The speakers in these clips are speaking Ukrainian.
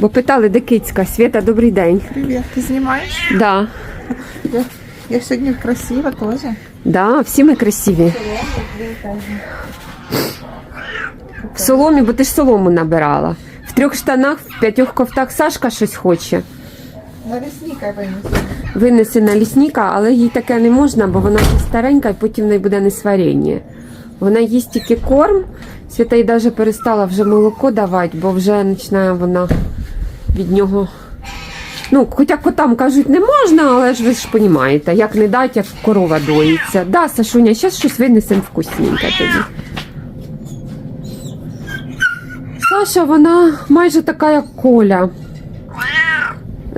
Бо питали, де кицька. Свята, добрий день. Привіт, ти знімаєш? Да. Я, я сьогодні красива теж. Да, всі ми красиві. В соломі, бо ти ж солому набирала. В трьох штанах, в п'ятьох кофтах Сашка щось хоче. На лісника винесу. Винесе на лісника, але їй таке не можна, бо вона ще старенька і потім в неї буде несварення. Вона їсть тільки корм. Свята їй навіть перестала вже молоко давати, бо вже починає вона від нього. Ну, хоча котам кажуть, не можна, але ж ви ж розумієте, як не дать, як корова доїться. Да, Сашуня, зараз щось винесемо вкусненьке тобі. Саша, вона майже така, як Коля.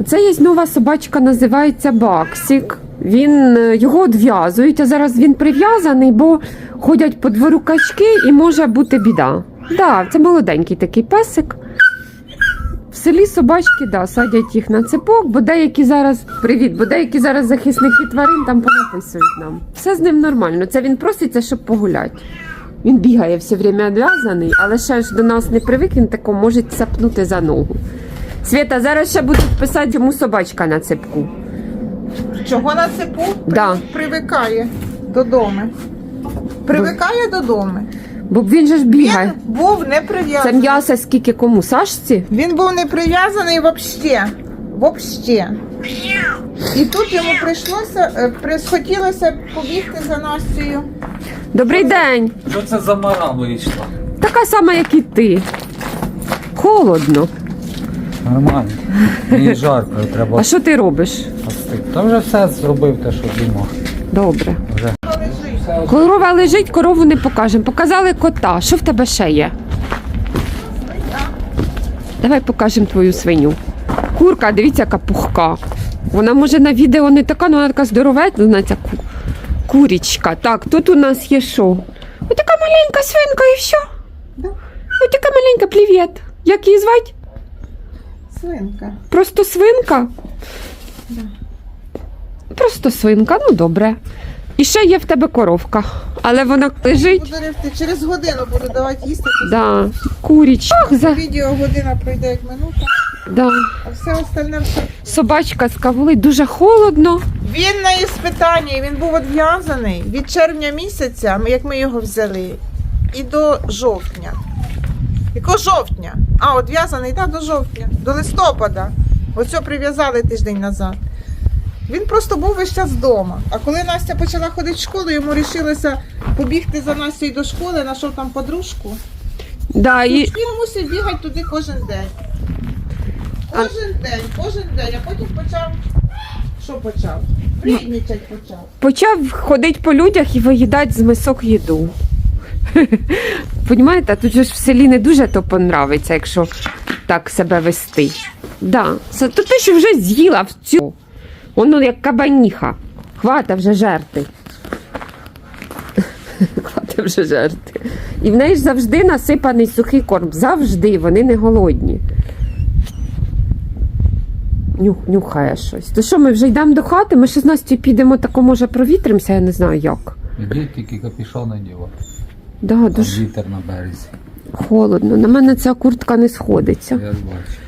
Це є нова собачка, називається Баксік. Він е, його одв'язують, а зараз він прив'язаний, бо ходять по двору качки і може бути біда. Да, це молоденький такий песик. В селі собачки да, садять їх на цепок, бо деякі зараз привіт, бо деякі зараз захисники тварин там понаписують нам. Все з ним нормально. Це він проситься, щоб погуляти. Він бігає все время одв'язаний, але ще ж до нас не привик, він тако може цапнути за ногу. Свята, зараз ще будуть писати йому собачка на цепку. Чого на цепу? Да. Привикає додому. Привикає додому. Бо він же ж Він був не Це прив'язаний. м'ясо скільки кому? Сашці? Він був не прив'язаний вообще. Вообще. І тут йому прийшлося, е, побігти за Настю. Добрий день! Що це за мара вийшла? Така сама, як і ти. Холодно. Нормально. Мені жарко, треба А що ти робиш? остити. Та вже все зробив те, що думав. Добре. Вже Корова лежить, корову не покажемо. Показали кота. Що в тебе ще є? Давай покажемо твою свиню. Курка, дивіться, яка пухка. Вона може на відео не така, але вона така здоровезна, ця ку... курічка. Так, тут у нас є що? Ось така маленька свинка і все. Да. Ось така маленька, привіт. Як її звати? Свинка. Просто свинка? Просто свинка, ну добре. І ще є в тебе коровка, але вона лежить. Через годину буду давати їсти. Да, курічка. За... Відео година пройде як минута, Да. а все остальне все. Собачка з кавули дуже холодно. Він на іспитанні, він був одв'язаний від червня місяця, ми- як ми його взяли, і до жовтня. Якого жовтня? А, одв'язаний, так, до жовтня, до листопада. Оце прив'язали тиждень назад. Він просто був весь час вдома. А коли Настя почала ходити в школу, йому вирішилося побігти за Настю до школи, знайшов там подружку. Да, і... Він мусив бігати туди кожен день. Кожен день, кожен день, а потім почав. Що почав? Вредничать почав. почав ходити по людях і виїдати з мисок їду. Понімаєте, тут же ж в селі не дуже то понравиться, якщо так себе вести. Да. Це то ти що вже з'їла в цю. Воно як кабаніха. Хвата вже жерти. Хвата вже жерти. І в неї ж завжди насипаний сухий корм. Завжди, вони не голодні. Нюх, нюхає щось. То що, ми вже йдемо до хати? Ми ще з Настю підемо, тако може провітримося, я не знаю як. Ідіть тільки капішон надівати. Да, дуже вітер на березі. холодно. На мене ця куртка не сходиться. Я бачу.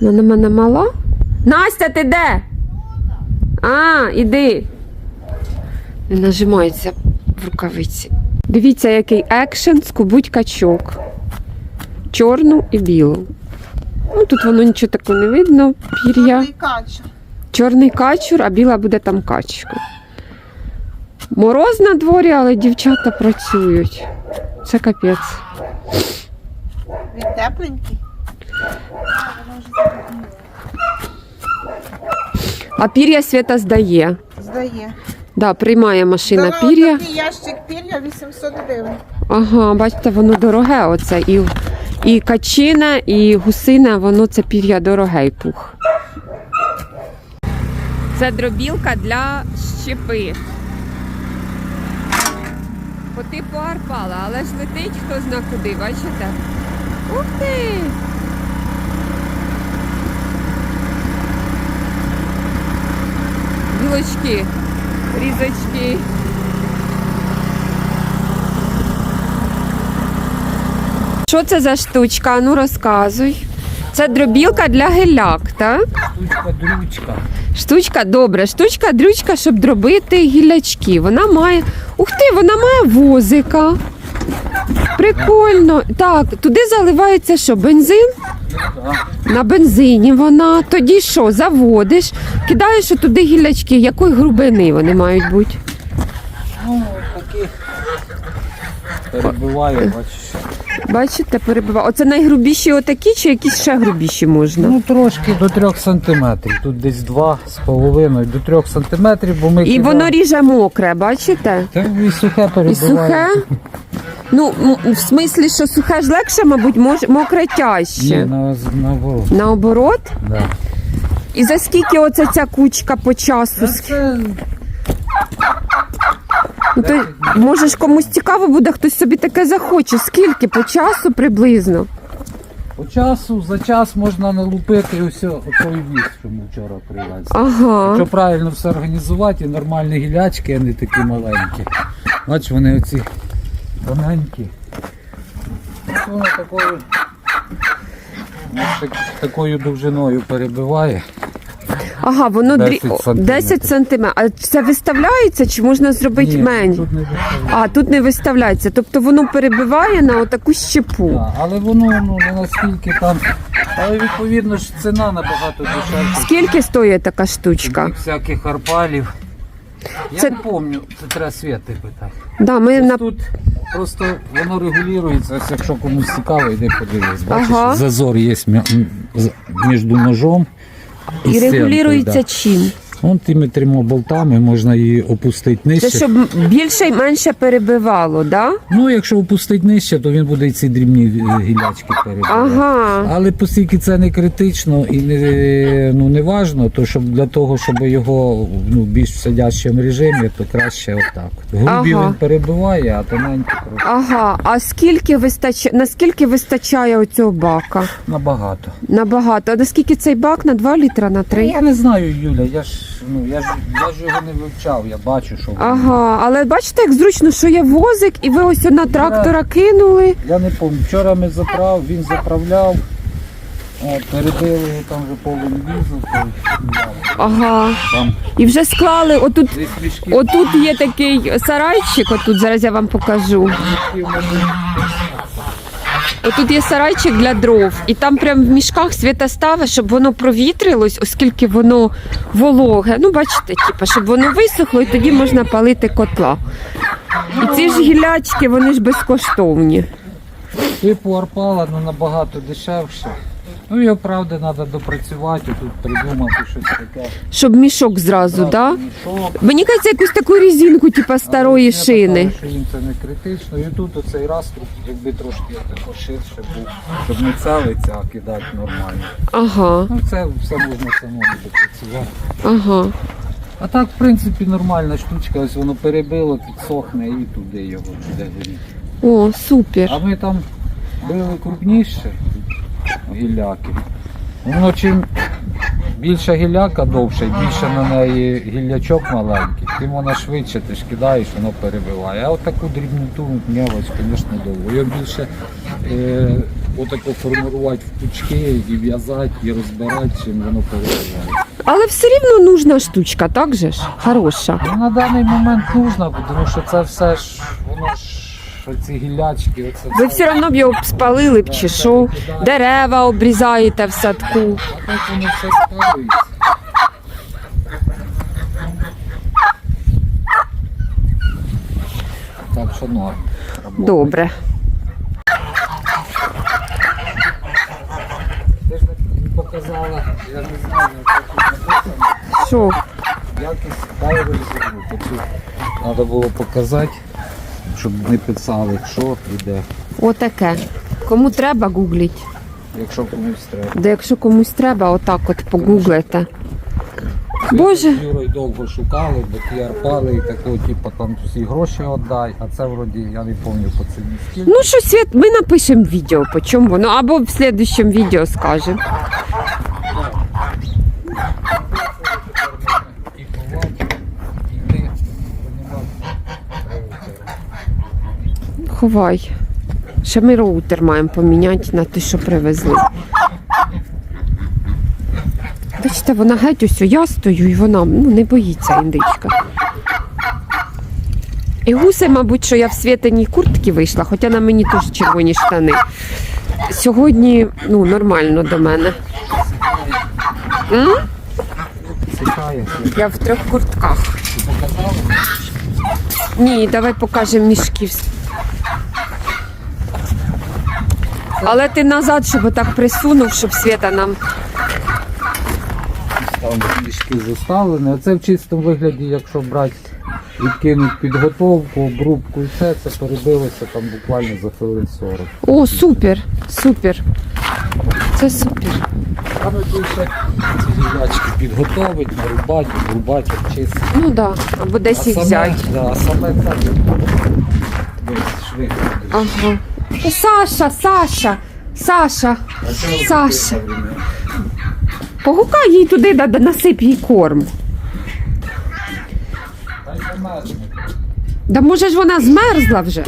Вона на мене мала. Настя, ти де? А, іди. Не нажимається в рукавиці. Дивіться, який екшен скубуть качок. Чорну і білу. Ну, тут воно нічого такого не видно. Пір'я. Чорний кач. Чорний качур, а біла буде там качка. Мороз на дворі, але дівчата працюють. Це капець. Він тепленький. А пір'я свята здає. Здає. Да, приймає машина Дала пір'я. отакий ящик пір'я 800 гривень. Ага, бачите, воно дороге оце. І, і качина, і гусина, воно це пір'я дороге і пух. Це дробілка для щепи. По типу арпала, але ж летить хто зна куди, бачите? Ух ти! Білочки, різочки. Що це за штучка? Ну розказуй. Це дробілка для геляк, так? Штучка, дрючка. Штучка, добре, штучка, дрючка, щоб дробити гілячки. Вона має. Ух ти, вона має возика. Прикольно. Так, туди заливається що, бензин? На бензині вона. Тоді що, заводиш, кидаєш туди гілячки. Якої грубини вони мають бути? Ну, перебиває, бачиш. Бачите, перебиваю. Оце найгрубіші отакі, чи якісь ще грубіші можна? Ну трошки до 3 сантиметрів. Тут десь 2 з половиною до 3 сантиметрів, бо ми І кидаємо- воно ріже мокре, бачите? Та і сухе І сухе. Ну, м- в смислі, що сухе ж легше, мабуть, мож- мокре Ні, тяжче. на, наоборот. Наоборот. Да. І за скільки оце ця кучка по часу? Ну, це Ну, то, може ж комусь цікаво буде, хтось собі таке захоче. Скільки по часу приблизно? по часу, за час можна налупити ось оцей віз, що ми вчора привезли. Ага. Якщо правильно все організувати, і нормальні гілячки, а не такі маленькі. Бач, вони оці тоненькі. Воно такою, такою довжиною перебиває. Ага, воно 10 дрі... Сантиметрів. 10 сантиметрів. А це виставляється чи можна зробити Ні, менше? тут не. А, тут не виставляється. Тобто воно перебиває на отаку щепу. Да, але воно ну, не наскільки там. Але відповідно ж ціна набагато дешевша. Скільки стоїть така штучка? Всяких арпалів. Я Це- не пам'ятаю, це треба свят питав. Да, ми на... Тут просто воно регулюється, ось якщо комусь цікаво, йди подивись. Бачиш, Ага. зазор є мя- м, з- між ножом і, І стінкою, регулюється Да. чим? Вон тими трьома болтами можна її опустити нижче. Це щоб більше і менше перебивало, да? Ну, якщо опустити нижче, то він буде і ці дрібні е, гілячки перебивати. Ага. Але оскільки це не критично і не, ну, не важно, то щоб для того, щоб його ну, більш в сидячому режимі, то краще отак. Грубі Ага. він перебиває, а тоненькі просто Ага. А скільки вистачає, наскільки вистачає оцього бака? набагато. Набагато. А наскільки цей бак? На 2 літра, на 3? Я не знаю, Юля, я ж, ну, я ж, я ж його не вивчав, я бачу, що воно. Ага, але бачите, як зручно, що є возик, і ви ось на трактора кинули. Я не пам'ятаю, вчора ми заправ, він заправляв, от, перебили його там вже повний візу, Ага. там І вже склали. Отут, десь отут є такий сарайчик, отут зараз я вам покажу. мішків, мабуть, Отут є сарайчик для дров, і там прям в мішках світа ставить, щоб воно провітрилось, оскільки воно вологе. Ну, бачите, типу, щоб воно висохло, і тоді можна палити котла. І ці ж гілячки, вони ж безкоштовні. Типу арпала ну, набагато дешевше. Ну його правда треба допрацювати, тут придумати щось таке. Щоб мішок зразу, так? Да? Мішок. Мені кажеться, якусь таку резинку, типу старої Але шини. Питаю, що їм це не критично. І тут оцей раструб, якби трошки тако ширше був, щоб не целиться, а кидати нормально. Ага, Ну це все можна самому допрацювати. ага. А так, в принципі, нормальна штучка, ось воно перебило, підсохне і туди його буде горіти. О, супер. А ми там били крупніше гілляки. Воно чим більша гілляка довша, і більше на неї гіллячок маленький, тим вона швидше ти ж кидаєш, воно перебиває. А отаку дрібноту м'явоч, звісно, довго. Його більше е, отако формувати в пучки і в'язати, і розбирати, чим воно перебиває. Але все рівно нужна штучка, так же ж? Хороша. Ну, на даний момент нужно, тому що це все ж, воно ж ці гіллячки, оце Ви все. одно б його б спалили б чи що. Дерева обрізаєте в садку. Так воно все спалюється. Так що норм. Добре. Ти ж не показала, я не знаю, як тут написано. Що? Якість дай розірву. Треба було показати, щоб не писали, що і де. Отаке. Кому треба, гугліть. Якщо комусь треба. Де якщо комусь треба, отак от погуглите. Боже. Ми з Юрою довго шукали, бо ті арпали і такого, типу, там всі гроші віддай, а це вроді, я не пам'ятаю по ціні скільки. Ну що, Світ, ми напишемо відео, по чому воно, або в слідчому відео скажемо. І ховати, і йти, Ховай. Ще ми роутер маємо поміняти на те, що привезли. Бачите, вона геть усю, я стою, і вона ну, не боїться індичка. І гуси, мабуть, що я в світаній куртці вийшла, хоча на мені теж червоні штани. Сьогодні ну, нормально до мене. М? Я в трьох куртках. Ні, давай покажемо мішків. Але ти назад, щоб отак присунув, щоб світа нам. Там мішки заставлені. А це в чистому вигляді, якщо брати, відкинуть підготовку, обрубку і все, це перебилося там буквально за хвилин 40. О, супер, супер. Це супер. Саме більше ці гілячки підготовить, нарубати, обрубати, обчистити. Ну так, да. або десь їх взяти. да, а саме швидко. Ага. Саша, Саша, Саша, Саша. Погукай їй туди, да, насип їй корм. Та. Може ж вона змерзла вже.